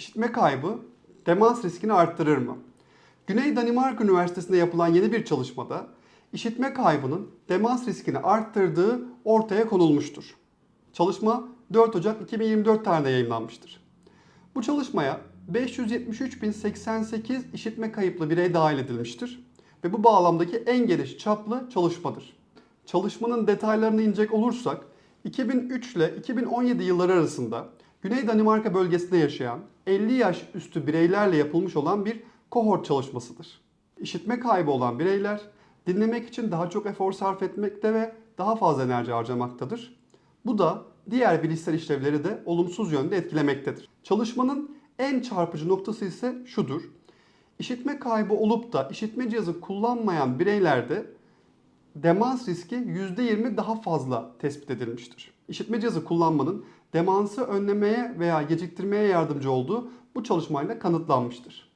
işitme kaybı demans riskini arttırır mı? Güney Danimarka Üniversitesi'nde yapılan yeni bir çalışmada işitme kaybının demans riskini arttırdığı ortaya konulmuştur. Çalışma 4 Ocak 2024 tarihinde yayınlanmıştır. Bu çalışmaya 573.088 işitme kayıplı birey dahil edilmiştir ve bu bağlamdaki en geniş çaplı çalışmadır. Çalışmanın detaylarını inecek olursak 2003 ile 2017 yılları arasında Güney Danimarka bölgesinde yaşayan 50 yaş üstü bireylerle yapılmış olan bir kohort çalışmasıdır. İşitme kaybı olan bireyler dinlemek için daha çok efor sarf etmekte ve daha fazla enerji harcamaktadır. Bu da diğer bilişsel işlevleri de olumsuz yönde etkilemektedir. Çalışmanın en çarpıcı noktası ise şudur. İşitme kaybı olup da işitme cihazı kullanmayan bireylerde demans riski %20 daha fazla tespit edilmiştir. İşitme cihazı kullanmanın demansı önlemeye veya geciktirmeye yardımcı olduğu bu çalışmayla kanıtlanmıştır.